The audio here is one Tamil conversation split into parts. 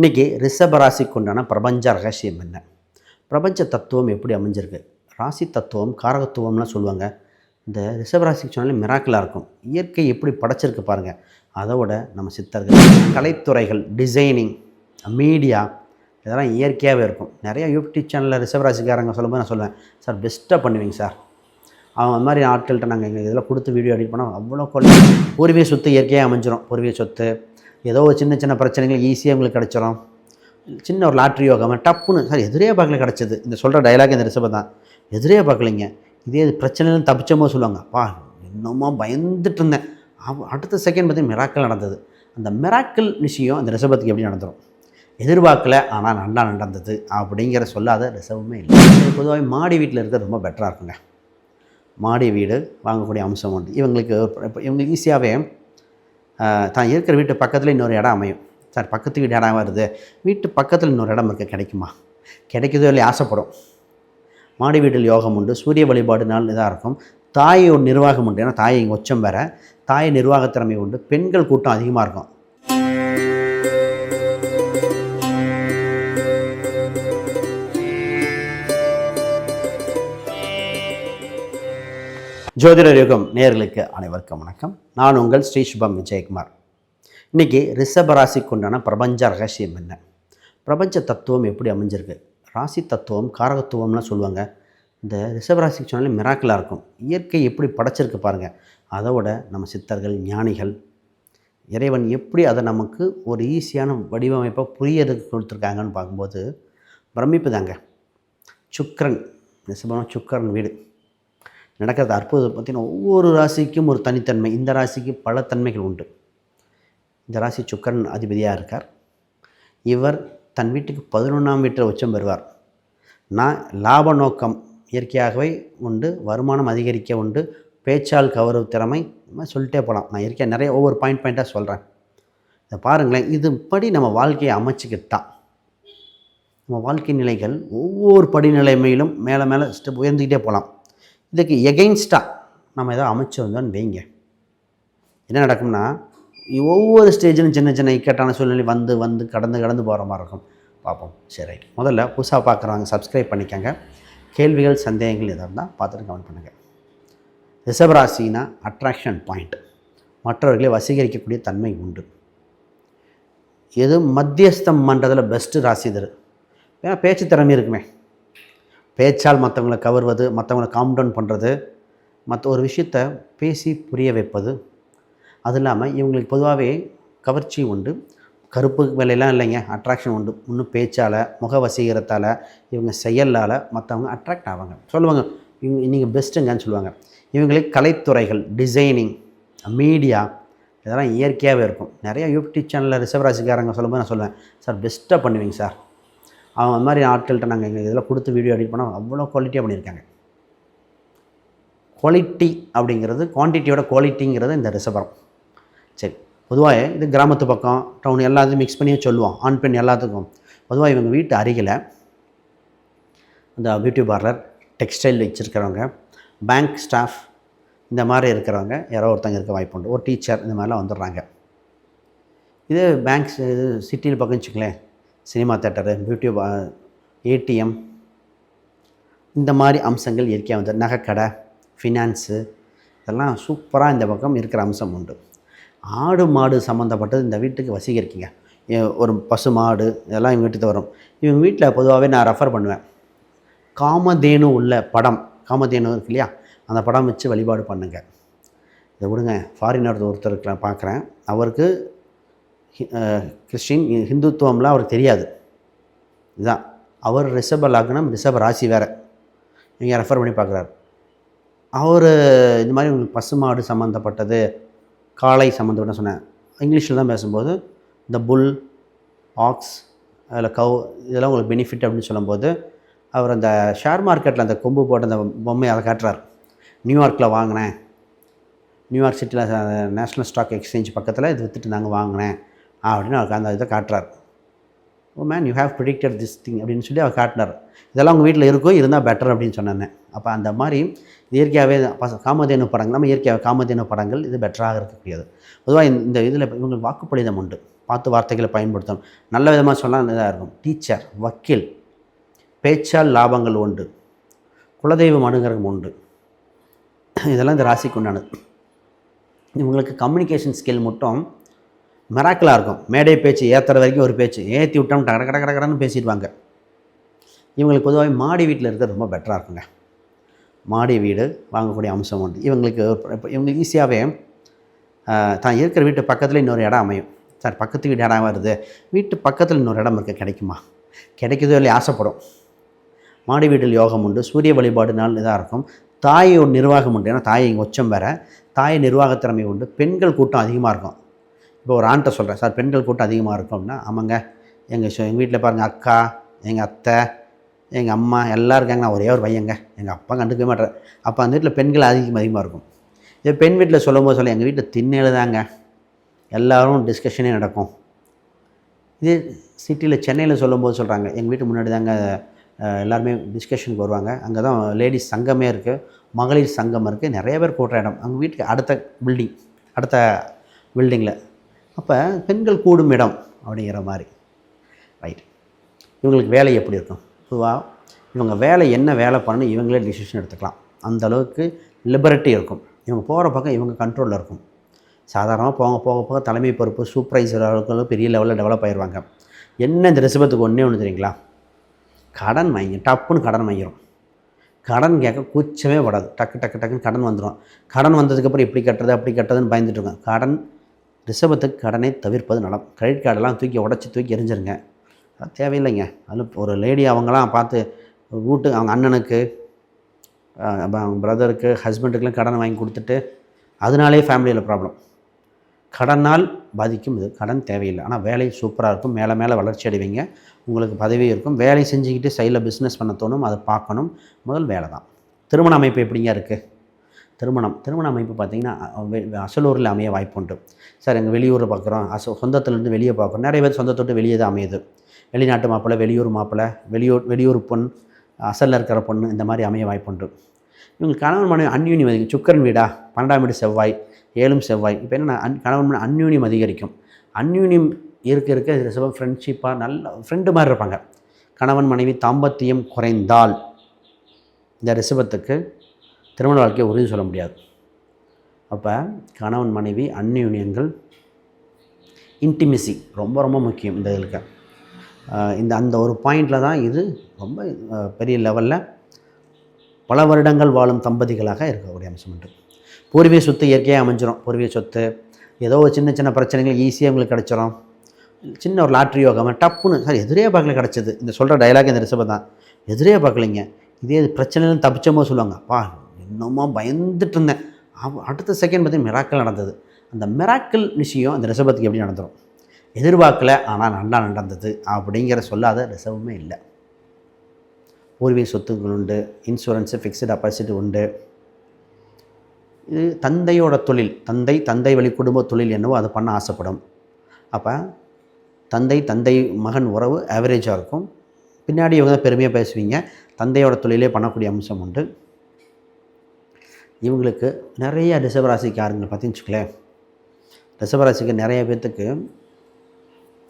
இன்றைக்கி ரிஷபராசிக்கு உண்டான பிரபஞ்ச ரகசியம் என்ன? பிரபஞ்ச தத்துவம் எப்படி அமைஞ்சிருக்கு? ராசி தத்துவம் காரகத்துவம்லாம் சொல்லுவாங்க. இந்த ரிஷபராசிக்கு சொன்னாலே மிராக்கலாக இருக்கும். இயற்கை எப்படி படைச்சிருக்கு பாருங்கள் அதோட நம்ம சித்தர்கள் கலைத்துறைகள் டிசைனிங் மீடியா இதெல்லாம் இயற்கையாகவே இருக்கும். நிறையா யூடியூப் சேனலில் ரிஷபராசிக்காரங்க சொல்லும்போது நான் சொல்லுவேன் சார் பெஸ்ட்டாக பண்ணுவீங்க சார். அவங்க அந்த மாதிரி ஆட்கள்கிட்ட நாங்கள் எங்கள் இதெல்லாம் கொடுத்து வீடியோ எடிட் பண்ணோம் அவ்வளோ கொள்ள பூர்வீக சொத்து இயற்கையாக அமைஞ்சிரும். பூர்வீக சொத்து ஏதோ ஒரு சின்ன சின்ன பிரச்சனைகள் ஈஸியாக உங்களுக்கு கிடச்சிரும். சின்ன ஒரு லாட்ரி யோகமாக டப்புன்னு சார் எதிரே பார்க்கல கிடச்சிது. இந்த சொல்கிற டைலாக் இந்த ரிஷபம் தான். எதிரே பார்க்கலைங்க. இதே இது பிரச்சனைன்னு தப்பிச்சமோ சொல்லுவாங்க. பா இன்னுமா பயந்துட்டு இருந்தேன். அடுத்த செகண்ட் பார்த்தீங்கன்னா மிராக்கள் நடந்தது. அந்த மிராக்கல் விஷயம் அந்த ரிஷபத்துக்கு எப்படி நடந்துடும் எதிர்பார்க்கல ஆனால் நல்லா நடந்தது. அப்படிங்கிற சொல்லாத ரிசர்வுமே இல்லை. பொதுவாக மாடி வீட்டில் இருக்கிறது ரொம்ப பெட்டராக இருக்குங்க. மாடி வீடு வாங்கக்கூடிய அம்சம் உண்டு. இவங்களுக்கு இப்போ இவங்களுக்கு ஈஸியாகவே தான் இருக்கிற வீட்டு பக்கத்தில் இன்னொரு இடம் அமையும். சார் பக்கத்து வீடு இடம் வருது? வீட்டு பக்கத்தில் இன்னொரு இடம் இருக்க கிடைக்குமா? கிடைக்குதோ இல்லை ஆசைப்படும். மாடி வீட்டில் யோகம் உண்டு சூரிய வழிபாடு நாள் இதாக இருக்கும். தாயோட நிர்வாகம் உண்டு ஏன்னா தாயை இங்கே உச்சம் வேற. தாய் நிர்வாகத்திறமை உண்டு பெண்கள் கூட்டம் அதிகமாக இருக்கும். ஜோதிடர் யுகம் நேர்களுக்கு அனைவருக்கும் வணக்கம். நான் உங்கள் ஸ்ரீ சுபம் விஜயகுமார். இன்றைக்கி ரிஷபராசிக்கு உண்டான பிரபஞ்ச ரகசியம் என்ன? பிரபஞ்ச தத்துவம் எப்படி அமைஞ்சிருக்கு? ராசி தத்துவம் காரகத்துவம்லாம் சொல்லுவாங்க. இந்த ரிஷபராசிக்கு சொன்னாலே மிராக்கலாக இருக்கும். இயற்கை எப்படி படைச்சிருக்கு பாருங்கள் அதோட நம்ம சித்தர்கள் ஞானிகள் இறைவன் எப்படி அதை நமக்கு ஒரு ஈஸியான வடிவமைப்பாக புரியறதுக்கு கொடுத்துருக்காங்கன்னு பார்க்கும்போது பிரமிப்பு தாங்க சுக்கரன் ரிஷபம் சுக்கரன் வீடு. நடக்கிறது அற்புதம் பார்த்திங்கன்னா ஒவ்வொரு ராசிக்கும் ஒரு தனித்தன்மை. இந்த ராசிக்கு பல தன்மைகள் உண்டு. இந்த ராசி சுக்கரன் அதிபதியாக இருக்கார். இவர் தன் வீட்டுக்கு பதினொன்றாம் வீட்டில் உச்சம் பெறுவார். நான் லாப நோக்கம் இயற்கையாகவே உண்டு வருமானம் அதிகரிக்க உண்டு பேச்சால் கவரும் திறமை சொல்லிட்டே போகலாம் நான் இயற்கையாக நிறைய ஒவ்வொரு பாயிண்ட் பாயிண்ட்டாக சொல்கிறேன் இதை பாருங்களேன் இதுபடி நம்ம வாழ்க்கையை அமைச்சிக்கிட்டு தான் நம்ம வாழ்க்கை நிலைகள் ஒவ்வொரு படிநிலைமையிலும் மேலே மேலே ஸ்டெப் உயர்ந்துக்கிட்டே போகலாம் இதுக்கு எகெயின்ஸ்டாக நம்ம ஏதோ அமைச்சு வந்தோம்னு வைங்க. என்ன நடக்கும்னா ஒவ்வொரு ஸ்டேஜிலும் சின்ன சின்ன இக்கட்டான சூழ்நிலை வந்து வந்து கடந்து கடந்து போகிற மாதிரி இருக்கும். பார்ப்போம். சரி ரைட் முதல்ல புதுசாக பார்க்குறவங்க சப்ஸ்கிரைப் பண்ணிக்கோங்க. கேள்விகள் சந்தேகங்கள் எதாக இருந்தால் பார்த்துட்டு கமெண்ட் பண்ணுங்கள் ரிஷபராசினா அட்ராக்ஷன் பாயிண்ட் மற்றவர்களை வசீகரிக்கக்கூடிய தன்மை உண்டு. எது மத்தியஸ்தம் பண்ணுறதில் பெஸ்ட்டு ராசி தரு ஏன்னா பேச்சு திறமை இருக்குமே. பேச்சால் மற்றவங்களை கவர்வது மற்றவங்களை காம் டவுன் பண்ணுறது மற்ற ஒரு விஷயத்தை பேசி புரிய வைப்பது. அது இல்லாமல் இவங்களுக்கு பொதுவாகவே கவர்ச்சி உண்டு கருப்பு வேலையெல்லாம் இல்லைங்க அட்ராக்ஷன் உண்டு. இன்னும் பேச்சால் முக வசீகரத்தால் இவங்க செயலால் மற்றவங்க அட்ராக்ட் ஆவாங்க. சொல்லுவாங்க இவங்க நீங்கள் பெஸ்ட்டுங்கன்னு சொல்லுவாங்க. இவங்களுக்கு கலைத்துறைகள் டிசைனிங் மீடியா இதெல்லாம் இயற்கையாகவே இருக்கும். நிறையா யூடியூப் சேனலில் ரிஷபராசிக்காரங்க சொல்லும்போது நான் சொல்லுவேன் சார் பெஸ்ட்டாக பண்ணுவீங்க சார். அவன் அந்த மாதிரி ஆட்கள்கிட்ட நாங்கள் எங்கள் இதெல்லாம் கொடுத்து வீடியோ எடிட் பண்ணோம் அவ்வளோ குவாலிட்டியாக பண்ணியிருக்காங்க. குவாலிட்டி அப்படிங்கிறது குவான்டிட்டியோட குவாலிட்டிங்கிறது இந்த ரிசபரம் சரி பொதுவாக இது கிராமத்து பக்கம் டவுன் எல்லாத்தையும் மிக்ஸ் பண்ணியே சொல்லுவோம். ஆண் பெண் எல்லாத்துக்கும். பொதுவாக இவங்க வீட்டு அருகில் இந்த பியூட்டி பார்லர் டெக்ஸ்டைல் வச்சுருக்கிறவங்க பேங்க் ஸ்டாஃப் இந்த மாதிரி இருக்கிறவங்க யாரோ ஒருத்தங்க இருக்க வாய்ப்பு உண்டு. ஒரு டீச்சர் இந்த மாதிரிலாம் வந்துடுறாங்க. இது பேங்க்ஸ் இது சிட்டியில் பக்கம் வச்சுக்கலேன் சினிமா தேட்டரு பியூட்டி ஏடிஎம் இந்த மாதிரி அம்சங்கள் இயற்கையாக வந்து நகைக்கடை ஃபினான்ஸு இதெல்லாம் சூப்பராக இந்த பக்கம் இருக்கிற அம்சம் உண்டு. ஆடு மாடு சம்மந்தப்பட்டது இந்த வீட்டுக்கு வசீகரிக்குங்க. ஒரு பசு மாடு இதெல்லாம் இவங்க வீட்டுக்கு வரும். இவங்க வீட்டில் பொதுவாகவே நான் ரெஃபர் பண்ணுவேன். காமதேனு உள்ள படம் காமதேனு இருக்கு இல்லையா அந்த படம் வச்சு வழிபாடு பண்ணுங்கள் இதை விடுங்க. ஃபாரினர் ஒருத்தர் இருக்கிற பார்க்குறேன். அவருக்கு கிறிஸ்டின் ஹிந்துத்துவம்லாம் அவருக்கு தெரியாது. இதுதான். அவர் ரிஷப லக்னம் ரிஷப ராசி வேறு. இவங்க ரெஃபர் பண்ணி பார்க்குறாரு. அவர் இந்த மாதிரி உங்களுக்கு பசுமாடு சம்மந்தப்பட்டது காளை சம்மந்தப்பட்ட சொன்னேன். இங்கிலீஷில் தான் பேசும்போது இந்த புல் ஆக்ஸ் அதில் கவ் இதெல்லாம் உங்களுக்கு பெனிஃபிட் அப்படின்னு சொல்லும்போது அவர் அந்த ஷேர் மார்க்கெட்டில் அந்த கொம்பு போட்ட அந்த பொம்மையை அதை காட்டுறார். நியூயார்க்கில் வாங்கினேன். நியூயார்க் சிட்டியில் நேஷ்னல் ஸ்டாக் எக்ஸ்சேஞ்ச் பக்கத்தில் இது விற்றுட்டு நாங்கள் வாங்கினேன். அப்படின்னு அவருக்கு அந்த இதை காட்டுறார். ஓ man you have predicted this thing அப்படின்னு சொல்லி அவர் காட்டினார். இதெல்லாம் உங்கள் வீட்டில் இருக்கும் இருந்தால் பெட்டர் அப்படின்னு சொன்னேன் அப்போ அந்த மாதிரி இயற்கையாகவே காமதேனு படங்கள் நம்ம இயற்கையாக காமதேனு படங்கள் இது பெட்டராக இருக்கக்கூடியது. பொதுவாக இந்த இதில் இவங்களுக்கு வாக்குப்பளிதம் உண்டு. பார்த்து வார்த்தைகளை பயன்படுத்தணும். நல்ல விதமாக சொன்னால் இதாக இருக்கும். டீச்சர் வக்கீல் பேச்சால் லாபங்கள் உண்டு. குலதெய்வம் அனுகிரகம் உண்டு. இதெல்லாம் இந்த ராசிக்கு உண்டானது. இவங்களுக்கு கம்யூனிகேஷன் ஸ்கில் மட்டும் மிராக்கலாக இருக்கும். மேடை பேச்சு ஏற்றுற வரைக்கும் ஒரு பேச்சு. ஏற்றி விட்டோம் டக கட கட கடன்னு பேசிடுவாங்க. இவங்களுக்கு பொதுவாக மாடி வீட்டில் இருக்கிறது ரொம்ப பெட்டராக இருக்குங்க. மாடி வீடு வாங்கக்கூடிய அம்சம் உண்டு. இவங்களுக்கு இவங்களுக்கு ஈஸியாகவே தான் இருக்கிற வீட்டு பக்கத்தில் இன்னொரு இடம் அமையும். சார் பக்கத்து வீடு இடம் வருது? வீட்டு பக்கத்தில் இன்னொரு இடம் இருக்குது கிடைக்குமா? கிடைக்குதோ இல்லை ஆசைப்படும். மாடி வீட்டில் யோகம் உண்டு. சூரிய வழிபாடுனால் இதாக இருக்கும். தாயோட நிர்வாகம் உண்டு. ஏன்னா தாய் இங்கே உச்சம் வேறு. தாய் நிர்வாகத் திறமை உண்டு. பெண்கள் கூட்டம் அதிகமாக இருக்கும். இப்போ ஒரு ஆண்கிட்ட சொல்கிறேன் சார் பெண்கள் கூட்டம் அதிகமாக இருக்கும்னா ஆமாங்க. எங்கள் எங்கள் வீட்டில் பாருங்கள் அக்கா எங்கள் அத்தை எங்கள் அம்மா எல்லாம் இருக்காங்க நான் ஒரே ஒரு பையங்க எங்கள் அப்பா கண்டுக்கவே மாட்டேன் அப்போ அந்த வீட்டில் பெண்கள் அதிகம் அதிகமாக இருக்கும். இதே பெண் வீட்டில் சொல்லும் போது சொல்ல எங்கள் வீட்டில் திண்ணையில் தாங்க. எல்லோரும் டிஸ்கஷனே நடக்கும். இதே சிட்டியில் சென்னையில் சொல்லும்போது சொல்கிறாங்க எங்கள் வீட்டு முன்னாடி தாங்க எல்லாருமே டிஸ்கஷனுக்கு வருவாங்க. அங்கே தான் லேடிஸ் சங்கமே இருக்குது மகளிர் சங்கம் இருக்குது நிறைய பேர் கூட்டுற இடம். அவங்க வீட்டுக்கு அடுத்த பில்டிங் அடுத்த பில்டிங்கில் அப்போ பெண்கள் கூடும் இடம் அப்படிங்கிற மாதிரி. ரைட் இவங்களுக்கு வேலை எப்படி இருக்கும்? பொதுவாக இவங்க வேலை என்ன வேலை பண்ணணும் இவங்களே டிசிஷன் எடுத்துக்கலாம். அந்த அளவுக்கு லிபரட்டி இருக்கும். இவங்க போகிற பக்கம் இவங்க கண்ட்ரோலில் இருக்கும். சாதாரணமாக போக போக போக தலைமை பொறுப்பு சூப்பர்வைசர் அளவுக்கு பெரிய லெவலில் டெவலப் ஆயிடுவாங்க என்ன இந்த ரிசபத்துக்கு ஒன்றே ஒன்று தெரியுங்களா? கடன் வாங்கி டப்புன்னு கடன் வாங்கிடும் கடன் கேட்க கூச்சமே படாது. டக்கு டக்கு டக்குன்னு கடன் வந்துடும் கடன் வந்ததுக்கப்புறம் இப்படி கட்டுறது அப்படி கட்டுறதுன்னு பயந்துட்டுருக்கோம் கடன் ரிசபத்துக்கு கடனை தவிர்ப்பது நலம். கிரெடிட் கார்டெல்லாம் தூக்கி உடச்சி தூக்கி எரிஞ்சிருங்க அது தேவையில்லைங்க. அது ஒரு லேடி அவங்களாம் பார்த்து வீட்டு அவங்க அண்ணனுக்கு பிரதருக்கு ஹஸ்பண்டுக்கெலாம் கடன் வாங்கி கொடுத்துட்டு அதனாலே ஃபேமிலியில் ப்ராப்ளம் கடனால் பாதிக்கும். இது கடன் தேவையில்லை. ஆனால் வேலை சூப்பராக இருக்கும். மேலே மேலே வளர்ச்சி அடைவீங்க. உங்களுக்கு பதவி இருக்கும். வேலை செஞ்சுக்கிட்டு சைடில் பிஸ்னஸ் பண்ண தோணும். அதை பார்க்கணும். முதல் வேலை தான் திருமண அமைப்பு எப்படிங்க இருக்குது திருமணம் திருமண அமைப்பு பார்த்திங்கன்னா அசலூரில் அமைய வாய்ப்பு உண்டு சார் எங்கள் வெளியூரில் பார்க்குறோம். அச சொந்தத்துலேருந்து வெளியே பார்க்குறோம். நிறைய பேர் சொந்தத்தோட்டு வெளியே தான் அமையுது. வெளிநாட்டு மாப்பிள்ளை வெளியூர் மாப்பிள்ளை வெளியூர் வெளியூர் பொண் அசலில் இருக்கிற பொண்ணு இந்த மாதிரி அமைய வாய்ப்பு உண்டு இவங்க கணவன் மனைவி அந்யூன்யம் அதிகம் சுக்கரன் வீடா? பன்னெண்டாம் வீடு செவ்வாய் ஏழும் செவ்வாய். இப்போ என்ன அன் கணவன் மனைவி அந்யூன்யம் அதிகரிக்கும். அந்யூன்யம் இருக்க இருக்க ரிசபம் ஃப்ரெண்ட்ஷிப்பாக நல்ல ஃப்ரெண்டு மாதிரி இருப்பாங்க. கணவன் மனைவி தாம்பத்தியம் குறைந்தால் இந்த ரிசபத்துக்கு திருமண வாழ்க்கையை உறுதி சொல்ல முடியாது. அப்போ கணவன் மனைவி அந்யூன்யங்கள் இன்டிமிசி ரொம்ப ரொம்ப முக்கியம் இந்த இதுக்கு இந்த அந்த ஒரு பாயிண்டில் தான் இது ரொம்ப பெரிய லெவலில் பல வருடங்கள் வாழும் தம்பதிகளாக இருக்கக்கூடிய அம்சம் உண்டு. பூர்வீக சொத்து இயற்கையாக அமைஞ்சிரும். பூர்வீக சொத்து ஏதோ ஒரு சின்ன சின்ன பிரச்சனைகள் ஈஸியாக உங்களுக்கு கிடச்சிரும். சின்ன ஒரு லாட்ரி யோகம் டப்புன்னு சார் எதிரே பார்க்கல கிடச்சிது. இந்த சொல்கிற டயலாக் இந்த ரிசபம் தான். எதிரே பார்க்கலைங்க. இதே இது பிரச்சனைன்னு தப்பிச்சமோ சொல்லுவாங்க. பா இன்னமும் பயந்துட்டு இருந்தேன். அடுத்த செகண்ட் பார்த்து மிராக்கள் நடந்தது. அந்த மிராக்கல் விஷயம் அந்த ரிசபத்துக்கு எப்படி நடந்துடும் எதிர்பார்க்கல ஆனால் நல்லா நடந்தது அப்படிங்கிற சொல்லாத ரிசர்வுமே இல்லை. பூர்வீக சொத்துக்கள் உண்டு இன்சூரன்ஸு ஃபிக்ஸ்டு டெபாசிட் உண்டு. இது தந்தையோட தொழில் தந்தை தந்தை வழி குடும்ப தொழில் என்னவோ அதை பண்ண ஆசைப்படும். அப்போ தந்தை தந்தை மகன் உறவு ஆவரேஜாக இருக்கும். பின்னாடி இவங்க தான் பெருமையாக பேசுவீங்க. தந்தையோட தொழிலே பண்ணக்கூடிய அம்சம் உண்டு. இவங்களுக்கு நிறைய ரிஷபராசிக்காரங்க பார்த்தீங்கன்னு வச்சுக்கலேன் ரிஷபராசிக்கு நிறைய பேர்த்துக்கு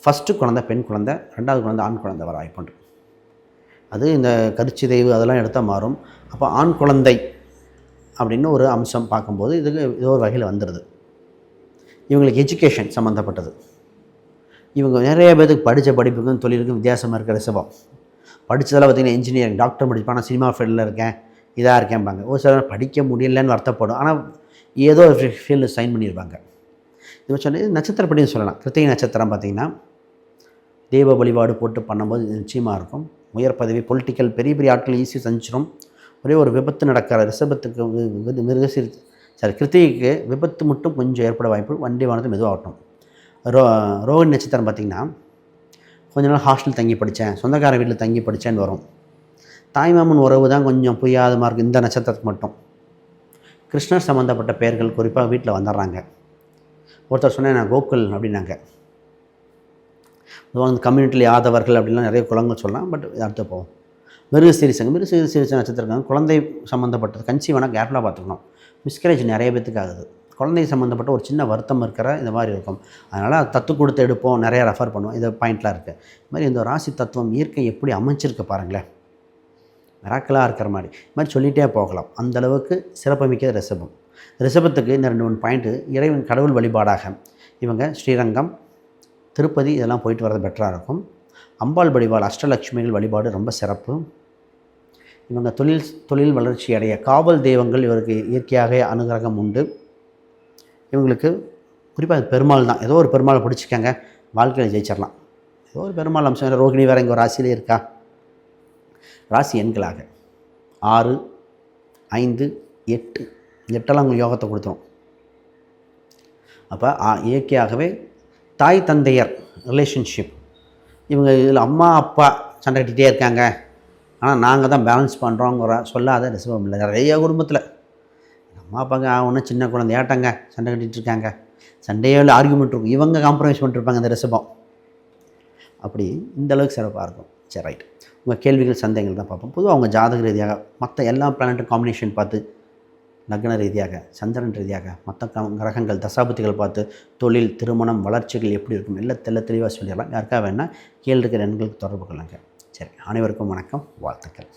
ஃபஸ்ட்டு குழந்தை பெண் குழந்தை ரெண்டாவது குழந்தை ஆண் குழந்தை வர வாய்ப்புண்டு அது இந்த கருச்சிதைவு அதெல்லாம் எடுத்தால் மாறும். அப்போ ஆண் குழந்தை அப்படின்னு ஒரு அம்சம் பார்க்கும்போது இதுக்கு ஏதோ ஒரு வகையில் வந்துடுது இவங்களுக்கு எஜுகேஷன் சம்மந்தப்பட்டது இவங்க நிறைய பேருக்கு படித்த படிப்புக்கும் தொழிலுக்கும் வித்தியாசமாக இருக்கிற ரிசபம் படித்ததெல்லாம் பார்த்திங்கன்னா இன்ஜினியரிங் டாக்டர் படிப்பேன் நான் சினிமா ஃபீல்டில் இருக்கேன். இதாக இருக்கேன்பாங்க ஒரு சிலர் படிக்க முடியலன்னு வருத்தப்படும். ஆனால் ஏதோ ஒரு ஃபீல்டு சைன் பண்ணியிருப்பாங்க. இது சொன்னது நட்சத்திரப்படின்னு சொல்லலாம். கிருத்திகை நட்சத்திரம் பார்த்திங்கன்னா தெய்வ வழிபாடு போட்டு பண்ணும்போது நிச்சயமாக இருக்கும். உயர் பதவி பொலிட்டிக்கல் பெரிய பெரிய ஆட்கள் ஈஸியாக செஞ்சிடும் ஒரே ஒரு விபத்து நடக்கிற ரிஷபத்துக்கு வி- வி- மிருகசீர் சரி கிருத்திகைக்கு விபத்து மட்டும் கொஞ்சம் ஏற்பட வாய்ப்பு வண்டி வானது மெதுவாகட்டும். ரோ ரோஹிணி நட்சத்திரம் பார்த்திங்கன்னா கொஞ்ச நாள் ஹாஸ்டல் தங்கி படித்தேன். சொந்தக்கார வீட்டில் தங்கி படித்தேன்னு வரும். தாய்மாமன் உறவு தான் கொஞ்சம் புரியாத மாதிரி இந்த நட்சத்திரத்துக்கு மட்டும். கிருஷ்ணர் சம்மந்தப்பட்ட பெயர்கள் குறிப்பாக வீட்டில் வந்துடுறாங்க. ஒருத்தர் சொன்னேன் நான் கோகுல் அப்படின்னாங்க. பொதுவாக இந்த கம்யூனிட்டியில் யாதவர்கள் அப்படிலாம் நிறைய குலங்கள் சொல்லலாம் பட் அடுத்து போவோம். மிருக சீரிசங்க. மிருக சீரிச நட்சத்திரம் குழந்தை சம்மந்தப்பட்டது கன்சீவ் வேணால் கேர்ஃபுல்லாக பார்த்துக்கணும். மிஸ்கரேஜ் நிறைய பேத்துக்கு ஆகுது. குழந்தை சம்மந்தப்பட்ட ஒரு சின்ன வருத்தம் இருக்கிற இந்த மாதிரி இருக்கும். அதனால் தத்து கொடுத்து எடுப்போம். நிறையா ரெஃபர் பண்ணுவோம். இது பாயிண்ட்லாம் இருக்குது இது மாதிரி இந்த ராசி தத்துவம் இயற்கை எப்படி அமைச்சிருக்கு பாருங்களேன். மிராக்கலாக இருக்கிற மாதிரி. இது மாதிரி சொல்லிகிட்டே போகலாம். அந்த அளவுக்கு சிறப்புமிக்க ரிஷபம். ரிஷபத்துக்கு இந்த ரெண்டு மூணு பாயிண்ட்டு இறைவன் கடவுள் வழிபாடாக இவங்க ஸ்ரீரங்கம் திருப்பதி இதெல்லாம் போயிட்டு வர்றது பெட்டராக இருக்கும். அம்பாள் வழிபாடு அஷ்டலட்சுமிகள் வழிபாடு ரொம்ப சிறப்பு. இவங்க தொழில் தொழில் வளர்ச்சி அடைய காவல் தெய்வங்கள் இவருக்கு இயற்கையாக அனுகிரகம் உண்டு. இவங்களுக்கு குறிப்பாக பெருமாள் தான். ஏதோ ஒரு பெருமாளை பிடிச்சிக்கங்க வாழ்க்கையில் ஜெயிச்சிடலாம் ஏதோ ஒரு பெருமாள் அம்சம். ரோகிணி வேறு இங்கே ஒரு ராசியிலே இருக்கா? ராசி எண்களாக ஆறு ஐந்து எட்டு. எட்டெல்லாம் உங்களுக்கு யோகத்தை கொடுத்துரும். அப்போ இயற்கையாகவே தாய் தந்தையர் ரிலேஷன்ஷிப் இவங்க இதில் அம்மா அப்பா சண்டை கட்டிகிட்டே இருக்காங்க. ஆனால் நாங்கள் தான் பேலன்ஸ் பண்ணுறோங்கிற சொல்லாத ரிசர்வம் இல்லை. நிறைய குடும்பத்தில் அம்மா அப்பாங்க ஒன்றும் சின்ன குழந்தை ஏட்டாங்க சண்டை கட்டிகிட்டு இருக்காங்க. சண்டையோ இல்லை ஆர்குமெண்ட் இருக்கும். இவங்க காம்ப்ரமைஸ் பண்ணிட்டுருப்பாங்க அந்த ரிசபம் அப்படி இந்த அளவுக்கு சிறப்பாக இருக்கும். சரி ரைட் உங்கள் கேள்விகள் சந்தேகங்கள் தான் பார்ப்போம். பொதுவாக அவங்க ஜாதக ரீதியாக மற்ற எல்லா பிளானட்டும் காம்பினேஷன் பார்த்து லக்ன ரீதியாக சந்திரன் ரீதியாக மற்ற க கிரகங்கள் தசாபதிகள் பார்த்து தொழில் திருமணம் வளர்ச்சிகள் எப்படி இருக்கும் எல்லாம் தெல்ல தெளிவாக சொல்லிடலாம். யாருக்காக வேணால் கீழே இருக்கிற எண்களுக்கு தொடர்பு கொள்ளுங்க. சரி அனைவருக்கும் வணக்கம் வாழ்த்துக்கள்.